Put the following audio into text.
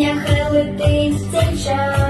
піснях летить цей час.